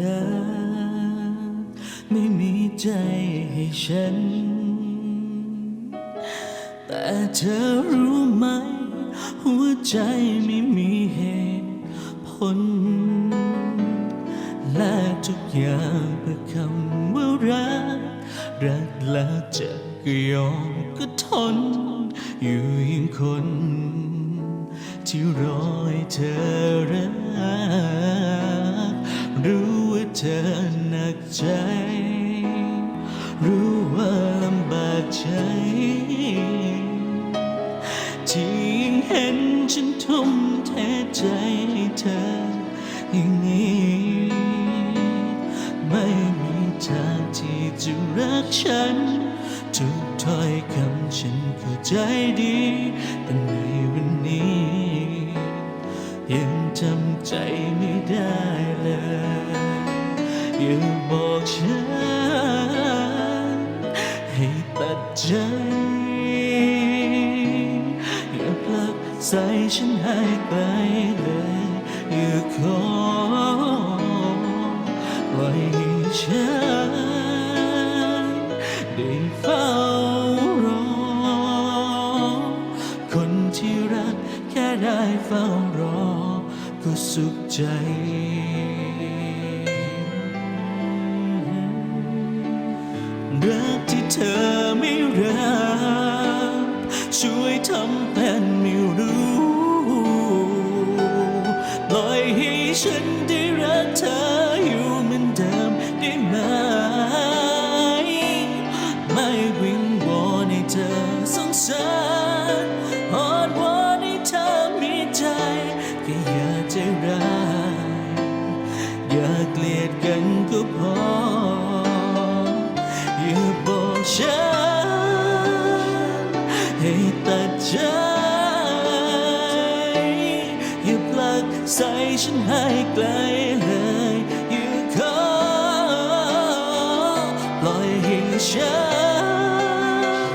รัก ไม่มีใจให้ฉัน แต่เธอรู้ไหม หัวใจไม่มีเหตุผล และทุกอย่างเพื่อคำว่ารัก รักแล้วจะก็ยอมก็ทน อยู่ยิ่งคนที่รอยเธอรักรู้ เธอหนักใจ รู้ว่าลำบากใจ ที่ยิ่งเห็นฉันทุ่มเทใจให้เธออย่างนี้ ไม่มีทางที่จะรักฉันทุกถ้อยคำฉันเข้าใจดี แต่ในวันนี้ ยังจำใจไม่ได้เลย อย่าบอกฉัน ให้ตัดใจ อย่าผลักใส่ฉันให้ไปเลยอย่าขอปล่อยฉันได้เฝ้ารอ คนที่รักแค่ได้เฝ้ารอ ก็สุขใจ ช่วยทำเป็นไม่รู้ปล่อยให้ฉันได้รักเธออยู่เหมือนเดิมได้ไหม ไม่วิงวอนให้เธอสงสารอ้อนวอนให้เธอมีใจแค่อย่าใจร้ายอย่าเกลียดกันก็พออย่าบอกฉัน ใส่ฉันให้ไกลเลยอยู่ขอปล่อยให้ฉัน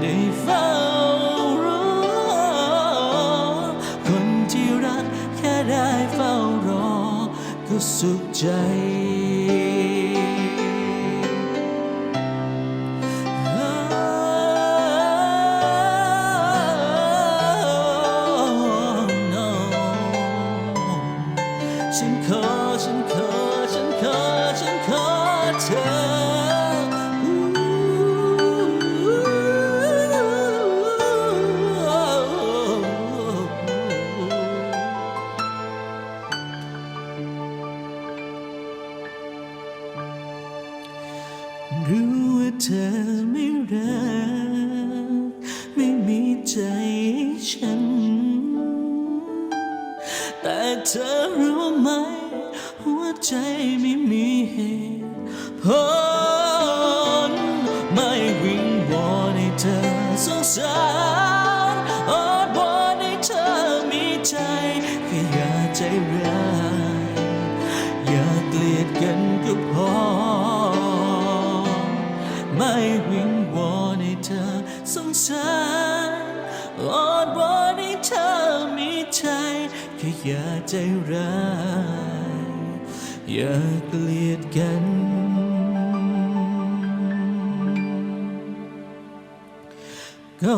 ได้เฝ้ารอคนที่รักแค่ได้เฝ้ารอก็สุขใจ ฉันขอฉันขอฉันขอฉันขอเธอรู้ว่าเธอไม่รัก ไม่มีใจให้ฉัน แต่เธอรู้ไหม หัวใจไม่มีเหตุผลไม่วิงวอนให้เธอสงสารอ้อนวอนให้เธอมีใจแค่อย่าใจร้ายอย่าเกลียดกันก็พอ ไม่วิงวอนให้เธอสงสารอ้อนวอนให้เธอมีใจ ค่อย่าใจร้าย อย่าเกลียดกัน ก็